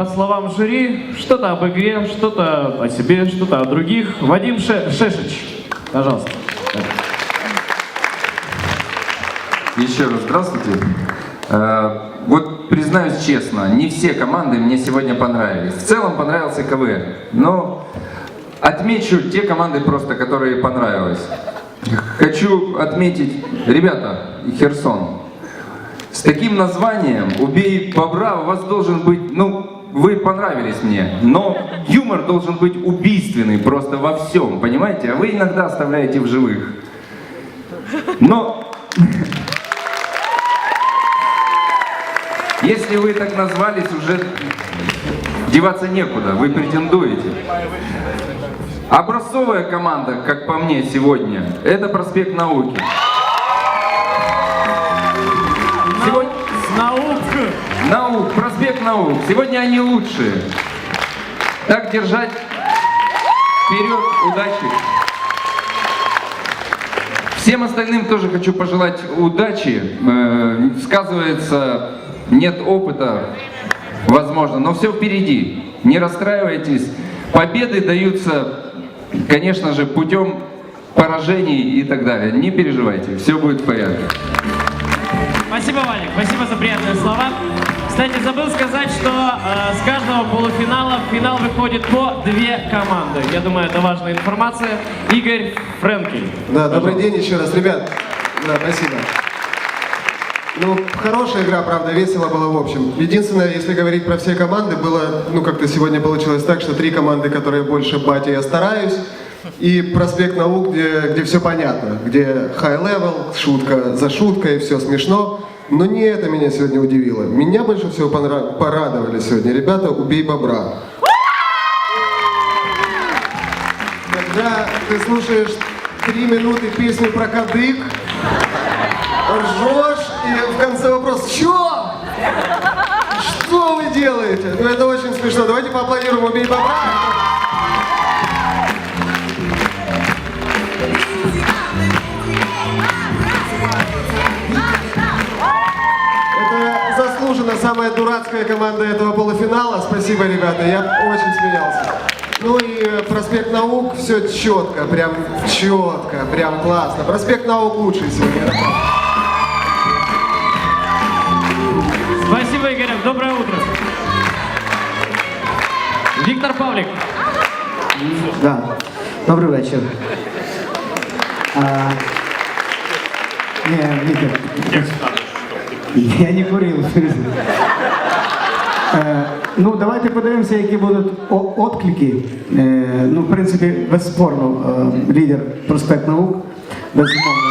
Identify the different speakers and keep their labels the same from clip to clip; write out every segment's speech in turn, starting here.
Speaker 1: По словам жюри, что-то об игре, что-то о себе, что-то о других. Вадим Ше- Шешич, пожалуйста.
Speaker 2: Еще раз здравствуйте. Э, Вот признаюсь честно, не все команды мне сегодня понравились. В целом понравился КВН, но отмечу те команды просто, которые понравились. Хочу отметить, ребята, Херсон. С таким названием «Убей бобра» у вас должен быть, ну, вы понравились мне, но юмор должен быть убийственный просто во всем, понимаете? А вы иногда оставляете в живых. Но Если вы так назвались, уже деваться некуда, вы претендуете. Образцовая команда, как по мне сегодня, это проспект науки.
Speaker 1: Наук.
Speaker 2: Сегодня они лучшие. Так держать. Вперед, удачи. Всем остальным тоже хочу пожелать удачи. Э, Сказывается, нет опыта, возможно, но все впереди. Не расстраивайтесь. Победы даются, конечно же, путем поражений и так далее. Не переживайте, все будет в порядке.
Speaker 1: Спасибо, Валик, спасибо за приятные слова. Кстати, забыл сказать, что э, с каждого полуфинала в финал выходит по две команды. Я думаю, это важная информация. Игорь Френкель.
Speaker 3: Да, добрый день еще раз, ребят. Да, спасибо. Ну, хорошая игра, правда, весело было в общем. Единственное, если говорить про все команды, было, ну, как-то сегодня получилось так, что три команды, которые больше батя я стараюсь, и проспект наук, где, где все понятно, где high level, шутка за шуткой, все смешно. Но не это меня сегодня удивило. Меня больше всего порадовали сегодня ребята «Убей бобра». Когда ты слушаешь три минуты песню про кадык, ржешь, и в конце вопрос «Чё? Что вы делаете?» Ну это очень смешно. Давайте поаплодируем «Убей бобра». Самая дурацкая команда этого полуфинала. Спасибо, ребята, я очень смеялся. Ну и э, проспект наук, все четко, прям четко, прям классно. Проспект наук лучший сегодня.
Speaker 1: Спасибо, Игорь. Доброе утро. Виктор Павлик.
Speaker 4: Да, добрий вечір. А, не, Вітер. Я не курив. Е, ну, давайте подивимося, які будуть отклики. Е, ну, в принципі, безспорно, е, лідер проспект наук, безумовно.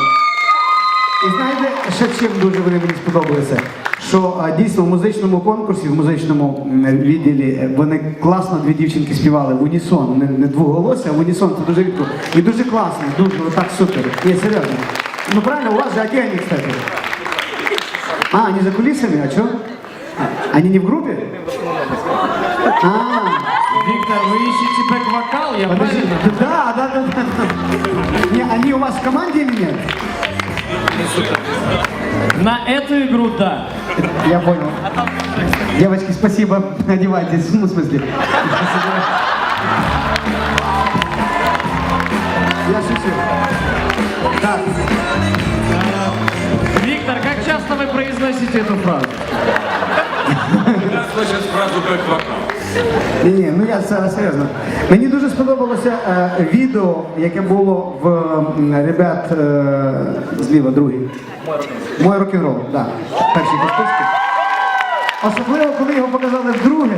Speaker 4: І знаєте, ще чим дуже вони мені сподобалися? Що дійсно в музичному конкурсі, в музичному відділі вони класно дві дівчинки співали в унісон, не, не двоголосся, а в унісон це дуже рідко. І дуже класно, дуже так супер. Ні, серйозно. Ну правильно, у вас же, а кстати? А, они за кулисами, а что? Они не в группе? А,
Speaker 1: Виктор, вы ищете бэк-вокал, я
Speaker 4: подожди,
Speaker 1: правильно?
Speaker 4: да, да, да, да. Не, они у вас в команде или нет?
Speaker 1: На эту игру да.
Speaker 4: Я понял. Девочки, спасибо. Одевайтесь. Ну, в смысле. Я шучу. Так,
Speaker 1: как часто вы произносите эту фразу?
Speaker 5: Слышишь фразу бэк-вокал?
Speaker 4: ні, ні, ну я це серйозно. Мені дуже сподобалося е, відео, яке було в м, ребят е, зліва, другий. Мой рок-н-рол, так. Да. Перший по списку. Особливо, коли його показали вдруге.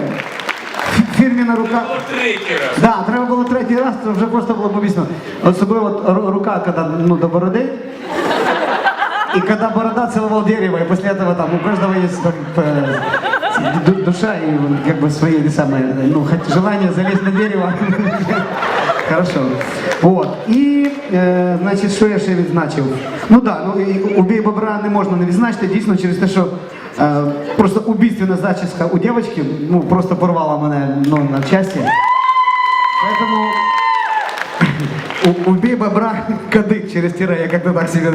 Speaker 4: фі- Фірміна рука.
Speaker 5: Третій раз.
Speaker 4: Да, треба було третій раз, це вже просто було помісно. Особливо ру- рука, коли ну, до бороди. И когда борода целовал дерево, и после этого там у каждого есть там, э, ду- душа и как бы свои или самое, ну, хоть желание залезть на дерево. Хорошо. Вот. І, е, значить, що я ще відзначив? Ну так, да, ну, і убій бобра не можна не відзначити, дійсно, через те, що е, просто убійственна зачіска у дівчинки, ну, просто порвала мене ну, на часті. Поэтому У- Убей бобра кадык через тире, я как-то так себе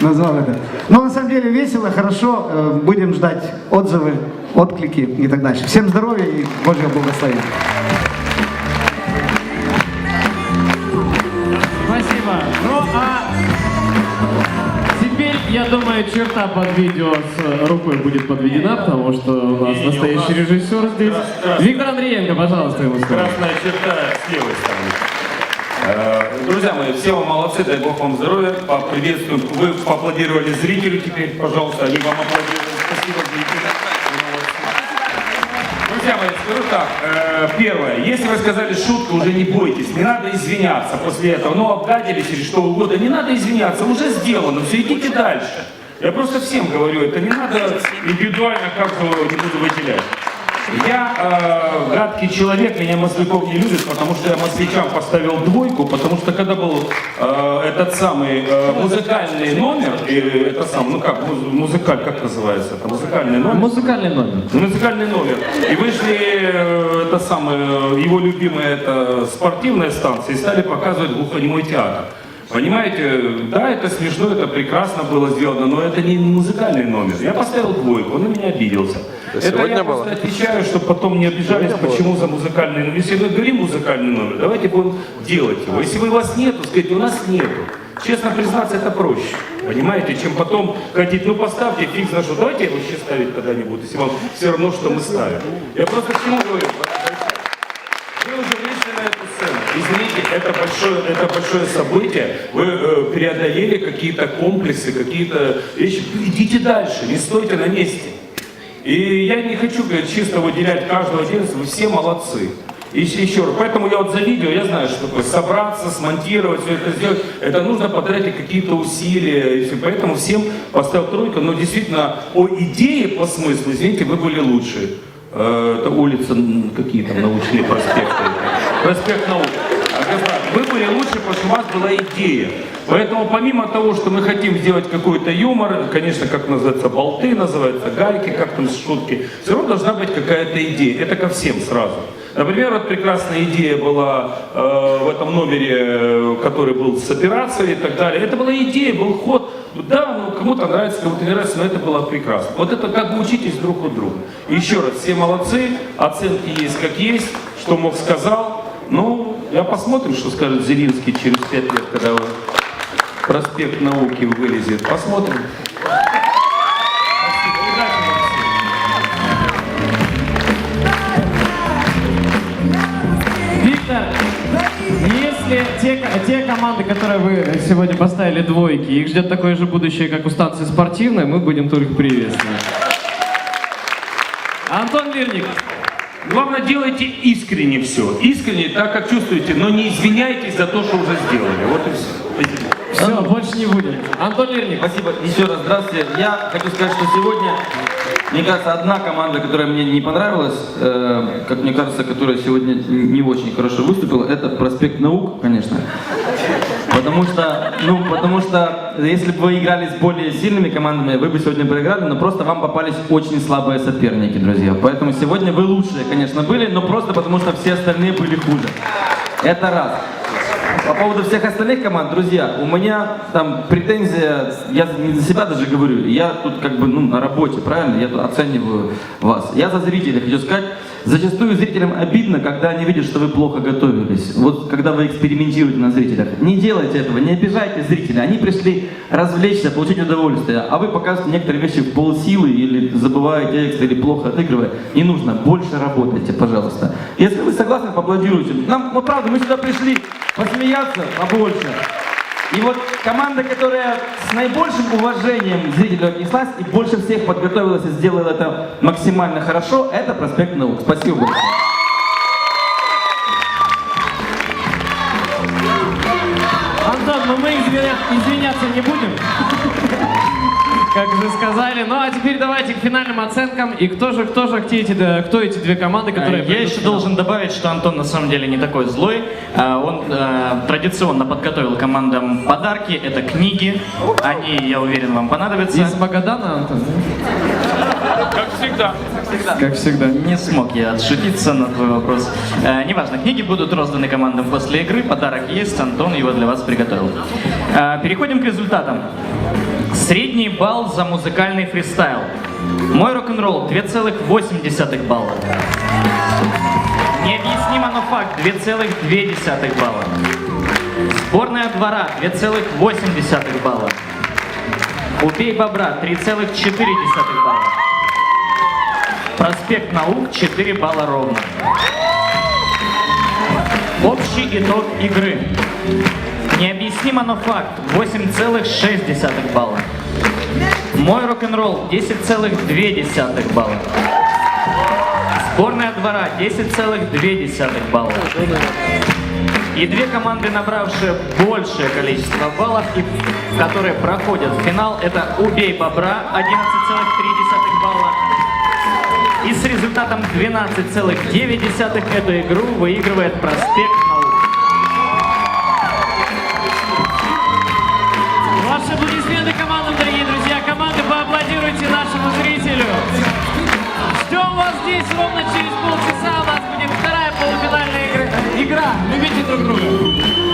Speaker 4: назвал это. Но на самом деле весело, хорошо, э, будем ждать отзывы. отклики и так дальше. Всем здоровья и Божьего благословения.
Speaker 1: Спасибо. Ну а теперь, я думаю, черта под видео с рукой будет подведена, потому что у нас настоящий режиссер здесь. Виктор Андреенко, пожалуйста, ему слово.
Speaker 5: Красная черта с левой стороны. Э, Друзья мои, все вы молодцы, дай Бог вам здоровья. Поприветствуем. Вы поаплодировали зрителю теперь, пожалуйста. Они вам аплодируют. Спасибо. Друзья мои, скажу так. э, Первое. Если вы сказали шутку, уже не бойтесь. Не надо извиняться после этого. Ну, обгадились или что угодно. Не надо извиняться. Уже сделано. Все, идите дальше. Я просто всем говорю, это не надо индивидуально каждого не буду выделять. Я э, гадкий человек, меня Масляков не любит, потому что я москвичам поставил двойку, потому что когда был э, этот самый э, музыкальный номер, и это сам, ну как, муз- музыкаль, как называется, это музыкальный номер.
Speaker 1: Музыкальный номер.
Speaker 5: Музыкальный номер. И вышли э, это самое, его любимая это спортивная станция и стали показывать глухонемой театр. Понимаете, да, это смешно, это прекрасно было сделано, но это не музыкальный номер. Я поставил двойку, он на меня обиделся. Это
Speaker 2: сегодня
Speaker 5: я
Speaker 2: было?
Speaker 5: просто отвечаю, чтобы потом не обижались, почему за музыкальный номер. Если мы говорим музыкальный номер, давайте будем делать его. Если у вас нету, сказать, у нас нету. Честно признаться, это проще. Понимаете, чем потом хотеть, ну поставьте, фиг знает что. Давайте его вообще ставить когда-нибудь, если вам все равно, что мы ставим. Я просто к чему говорю? Вы уже вышли на эту сцену. Извините, это большое, это большое событие. Вы э, преодолели какие-то комплексы, какие-то вещи. Идите дальше, не стойте на месте. И я не хочу говорит, чисто выделять каждого отдельно, вы все молодцы. И еще, раз, поэтому я вот за видео, я знаю, что такое собраться, смонтировать, все это сделать, это нужно потратить какие-то усилия, и поэтому всем поставил тройку, но действительно по идее, по смыслу, извините, вы были лучшие. Э, Это улица, какие там научные проспекты. Проспект наук. Были лучше, потому что у вас была идея. Поэтому помимо того, что мы хотим сделать какой-то юмор, конечно, как называется, болты называются, гайки, как там шутки, все равно должна быть какая-то идея. Это ко всем сразу. Например, вот прекрасная идея была э, в этом номере, который был с операцией и так далее. Это была идея, был ход. Да, ну кому-то нравится, кому-то не нравится, но это было прекрасно. Вот это как бы учитесь друг у друга. Еще раз, все молодцы, оценки есть как есть, что мог сказал. Ну, я посмотрим, что скажет Зелинский через пять лет, когда вы проспект науки вылезет. Посмотрим.
Speaker 1: Виктор, если те, те команды, которые вы сегодня поставили двойки, их ждет такое же будущее, как у станции спортивной, мы будем только приветствовать. Антон Лирник,
Speaker 5: Главное, делайте искренне все. Искренне, так как чувствуете, но не извиняйтесь за то, что уже сделали. Вот и все.
Speaker 1: все, больше не будем. Антон Лирник,
Speaker 6: Спасибо. Еще раз здравствуйте. Я хочу сказать, что сегодня, мне кажется, одна команда, которая мне не понравилась, э, как мне кажется, которая сегодня не очень хорошо выступила, это проспект наук, конечно. Потому что, ну, потому что, если бы вы играли с более сильными командами, вы бы сегодня проиграли, но просто вам попались очень слабые соперники, друзья. Поэтому сегодня вы лучшие, конечно, были, но просто потому что все остальные были хуже. Это раз. По поводу всех остальных команд, друзья, у меня там претензия, я не за себя даже говорю, я тут как бы ну, на работе, правильно? Я тут оцениваю вас. Я за зрителей хочу сказать, зачастую зрителям обидно, когда они видят, что вы плохо готовились. Вот когда вы экспериментируете на зрителях. Не делайте этого, не обижайте зрителей. Они пришли развлечься, получить удовольствие, а вы показываете некоторые вещи в полсилы или забываете текст, или плохо отыгрывая. Не нужно, больше работайте, пожалуйста. Если вы согласны, поаплодируйте. Нам, ну правда, мы сюда пришли посмеяться побольше. И вот команда, которая с наибольшим уважением зрителю отнеслась и больше всех подготовилась и сделала это максимально хорошо, это проспект наук. Спасибо.
Speaker 1: Антон, ну мы извиня- извиняться не будем. Как уже сказали. Ну а теперь давайте к финальным оценкам. И кто же, кто же, кто эти, д- кто эти две команды, которые...
Speaker 7: Я еще должен добавить, что Антон на самом деле не такой злой. А, Он э, традиционно подготовил командам подарки. Это книги. Они, я уверен, вам понадобятся.
Speaker 1: Из Магадана, Антон?
Speaker 5: Как всегда.
Speaker 1: Как всегда.
Speaker 7: Не смог я отшутиться на твой вопрос. Э, неважно, книги будут розданы командам после игры. Подарок есть, Антон его для вас приготовил. Э, переходим к результатам. Средний балл за музыкальный фристайл. Мой рок-н-ролл 2,8 балла. Необъяснимо, но факт 2,2 балла. Сборная двора 2,8 балла. Убей бобра 3,4 балла. Проспект наук 4 балла ровно. Общий итог игры. Необъяснимо, но факт 8,6 балла. Мой рок-н-ролл 10,2 балла. Сборная двора 10,2 балла. И две команды, набравшие большее количество баллов, и которые проходят в финал, это «Убей бобра» 11,3 балла. И с результатом 12,9 эту игру выигрывает проспект
Speaker 1: здесь ровно через полчаса. У нас будет вторая полуфинальная игра. Игра. Любите друг друга.